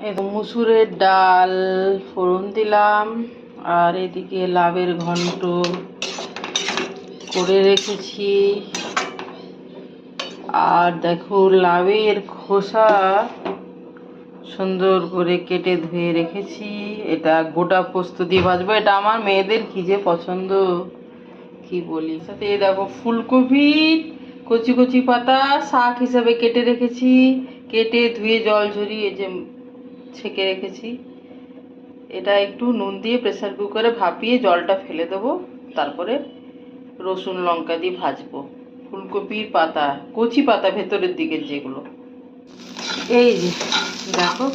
তো মুসুরের ডাল, ফোড়ন দিলাম, আর এদিকে লাভের ঘন্ট করে রেখেছি। আর দেখো লাভের খোসা সুন্দর করে কেটে ধুয়ে রেখেছি। এটা গোটা পোস্ত দিয়ে ভাজবো। এটা আমার মেয়েদের কি যে পছন্দ, কি বলি? সাথে দেখো ফুলকপি, কচি কচি পাতা, শাক হিসাবে কেটে রেখেছি। কেটে ধুয়ে জল ঝরিয়ে যে ছেঁকে রেখেছি। এটা একটু নুন দিয়ে প্রেসার কুকারে ভাপিয়ে জলটা ফেলে দেবো। তারপরে রসুন লঙ্কা দিয়ে ভাজবো। ফুলকপির পাতা, কচি পাতা ভেতরের দিকের যেগুলো। এই যে, দেখো।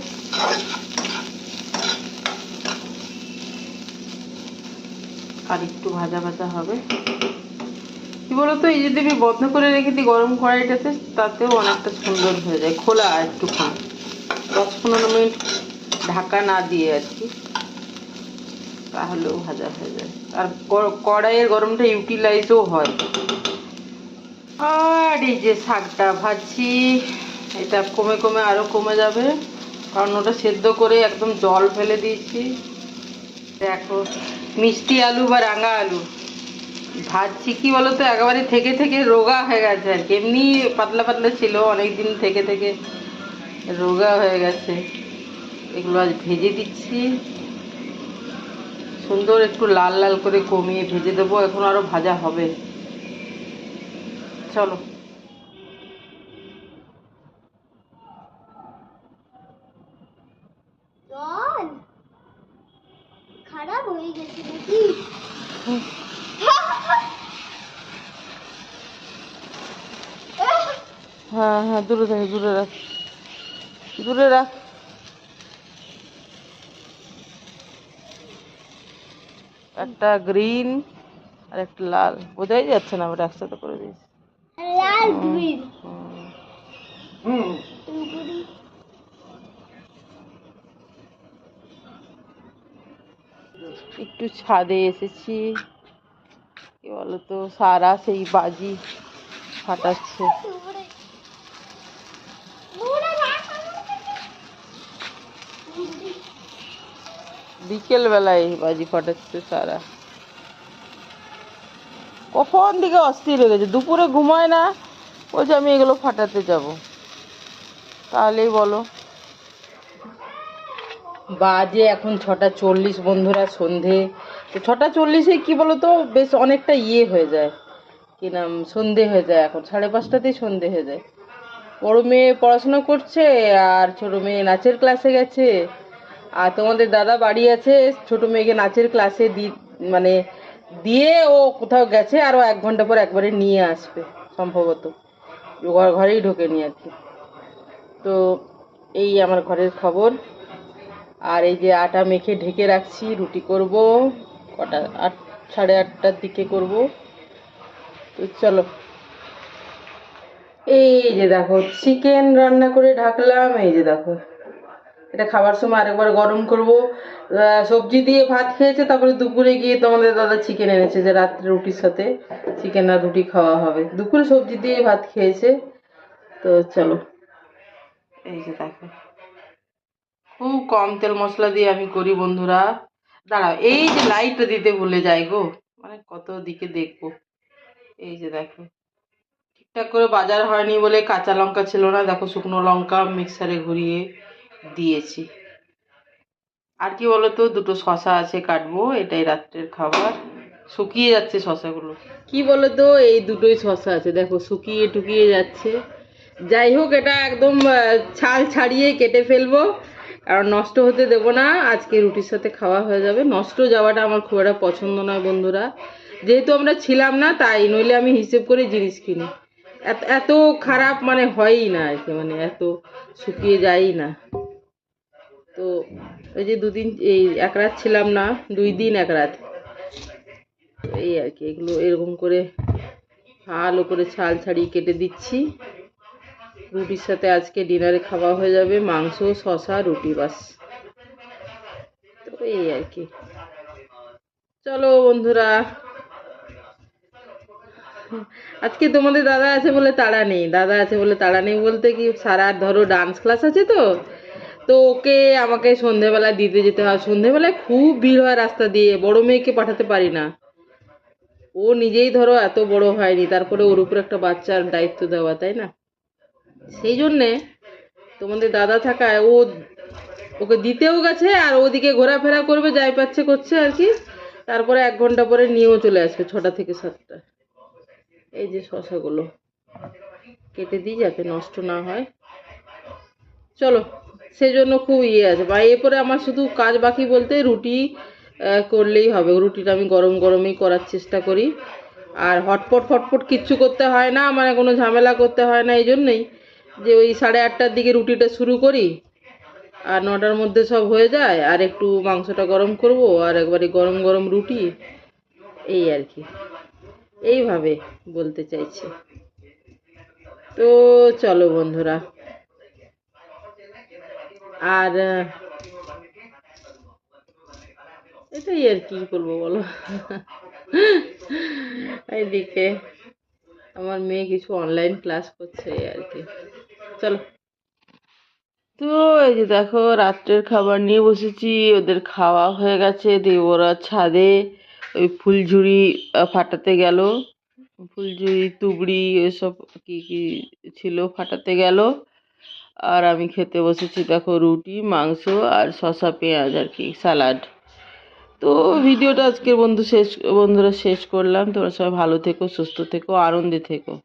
আর একটু ভাজা ভাজা হবে। কি বলতো, এই যদি আমি বন্ধ করে রেখে দিই গরম কড়াইটাতে, তাতেও অনেকটা সুন্দর হয়ে যায়, খোলা একটুখানি। দশ পনেরো মিনিট ঢাকা না দিয়ে আর কি, তাহলেও ভাজা হয়ে যায়। আর কড়াইয়ের গরমটা ইউটিলাইজও হয়। আর এই যে শাকটা ভাজছি, এটা কমে কমে আরও কমে যাবে, কারণ ওটা সেদ্ধ করে একদম জল ফেলে দিয়েছি। দেখো, মিষ্টি আলু বা রাঙা আলু, ভাজছি কি বলো তো একেবারে থেকে থেকে রোগা হয়ে গেছে আর কি। এমনি পাতলা পাতলা ছিল অনেক দিন থেকে থেকে রোগা হয়ে গেছে। এগুলো আজ ভেজে দিচ্ছি। সুন্দর একটু লাল লাল করে কমিয়ে ভেজে দেবো এখন আরও ভাজা হবে। চলো। খারাপ হয়ে গেছে নাকি? হ্যাঁ হ্যাঁ দূরে থাক দূরে রাখ। দূরে রাখ। একটা গ্রিন আর একটা লাল। বোঝাই যাচ্ছে না ওটা একসাথে করে দিয়েছি। লাল গ্রিন হুম। একটু ছাদে এসেছি। কি বলতো সারা সেই বাজি ফাটাচ্ছে। বিকেল বেলায় বাজি ফাটাচ্ছে সারা। কখন দিকে অস্থির হয়ে গেছে? দুপুরে ঘুমায় না, বলছে আমি এগুলো ফাটাতে যাব। তাহলেই বলো। বাজে এখন ছটা চল্লিশ বন্ধুরা সন্ধে। তো ছটা চল্লিশে কি বলো তো বেশ অনেকটা ইয়ে হয়ে যায়। কি নাম? সন্ধে হয়ে যায় এখন। সাড়ে পাঁচটাতেই সন্ধে হয়ে যায়। বড় মেয়ে পড়াশোনা করছে আর ছোট মেয়ে নাচের ক্লাসে গেছে। আর তোমাদের দাদা বাড়ি আছে, ছোট মেয়েকে নাচের ক্লাসে দি মানে দিয়ে ও কোথাও গেছে, আরও এক ঘণ্টা পর একবারে নিয়ে আসবে, সম্ভবত। ঘর ঘরেই ঢোকেনি আর কি। তো এই আমার ঘরের খবর। আর এই যে আটা মেখে ঢেকে রাখছি, রুটি করব, কটা আট সাড়ে আটটার দিকে করব। তো চলো। এই যে দেখো চিকেন রান্না করে ঢাকলাম, এই যে দেখো। এটা খাবার সময় আরেকবার গরম করব। সবজি দিয়ে ভাত খেয়েছে, তারপরে দুপুরে গিয়ে তোমাদের দাদা চিকেন এনেছে যে রাত্রে রুটির সাথে। চিকেন আর রুটি খাওয়া হবে। দুপুরে সবজি দিয়ে ভাত খেয়েছে। তো চলো। এই যে দেখো। খুব কম তেল মশলা দিয়ে আমি করি বন্ধুরা। দাঁড়াও, এই যে লাইটটা দিতে ভুলে যাই গো। মানে কত দিকে দেখব। এই যে দেখো। ঠিকঠাক করে বাজার হয়নি বলে কাঁচা লঙ্কা ছিল না। দেখো শুকনো লঙ্কা মিক্সারে ঘুরিয়ে দিয়েছি। আর কি বলতো, দুটো শশা আছে কাটবো, এটাই রাত্রের খাবার। শুকিয়ে যাচ্ছে শশাগুলো। কি বলতো, এই দুটোই শশা আছে, দেখো শুকিয়ে টুকিয়ে যাচ্ছে। যাই হোক, এটা একদম ছাল ছাড়িয়ে কেটে ফেলব। কারণ নষ্ট হতে দেবো না, আজকে রুটির সাথে খাওয়া হয়ে যাবে। নষ্ট যাওয়াটা আমার খুব একটা পছন্দ নয় বন্ধুরা। যেহেতু আমরা ছিলাম না, তাই নইলে আমি হিসেব করে জিনিস কিনি। এত এত খারাপ মানে হয়ই না আর কি মানে এত শুকিয়ে যায়ই না। তো ওই যে দুদিন এই এক রাত ছিলাম না, দুই দিন এক রাত। এই আর কি, এগুলো এরকম করে ভালো করে ছাল ছাড়িয়ে কেটে দিচ্ছি। রুটির সাথে আজকে ডিনারে খাওয়া হয়ে যাবে মাংস শশা রুটি বাস। তো এই আর কি। চলো বন্ধুরা। আজকে তোমাদের দাদা আছে বলে তাড়া নেই, দাদা আছে বলে তাড়া নেই বলতে কি সারা ধরো ডান্স ক্লাস আছে তো? তো ওকে আমাকে সন্ধেবেলা দিতে যেতে হয়। সন্ধেবেলায় খুব ভিড় হয় রাস্তা দিয়ে, বড় মেয়েকে পাঠাতে পারি না। ও নিজেই ধরো এত বড় হয়নি, তারপরে ওর উপর একটা বাচ্চার দায়িত্ব দেওয়া, তাই না? সেই জন্যে তোমাদের দাদা থাকায় ও ওকে দিতেও গেছে আর ওদিকে ঘোরাফেরা করবে, যাই পাচ্ছে করছে আর কি। তারপরে এক ঘণ্টা পরে নিয়েও চলে আসবে ছটা থেকে সাতটা। এই যে শশাগুলো। কেটে দিই যাতে নষ্ট না হয়। চলো। সেই জন্য খুব ইয়ে আছে। বা এরপরে আমার শুধু কাজ বাকি বলতে রুটি করলেই হবে। রুটিটা আমি গরম গরমই করার চেষ্টা করি। আর হটপট, ফটপট কিচ্ছু করতে হয় না মানে কোনো ঝামেলা করতে হয় না এই জন্যই যে ওই সাড়ে আটটার দিকে রুটিটা শুরু করি আর নটার মধ্যে সব হয়ে যায় আর একটু মাংসটা গরম করব আর একবারে গরম গরম রুটি, এই আর কি। এইভাবে বলতে চাইছি। তো চলো বন্ধুরা আর এটাই আর কি করব বলো? এইদিকে আমার মেয়ে কিছু অনলাইন ক্লাস করছে আর কি। চলো। তো এই যে দেখো রাত্রের খাবার নিয়ে বসেছি ওদের খাওয়া হয়ে গেছে দিয়ে ওরা ছাদে ওই ফুলঝুরি আহ, ফাটাতে গেল। ফুলঝুরি তুবড়ি এসব কি কি ছিল ফাটাতে গেল। আর আমি খেতে বসেছি, দেখো রুটি, মাংস আর শসা, পেঁয়াজ আর কি স্যালাড তো ভিডিওটা আজকে বন্ধু শেষ, বন্ধুরা শেষ করলাম। তোমরা সবাই ভালো থেকো, সুস্থ থেকো, আনন্দে থেকো।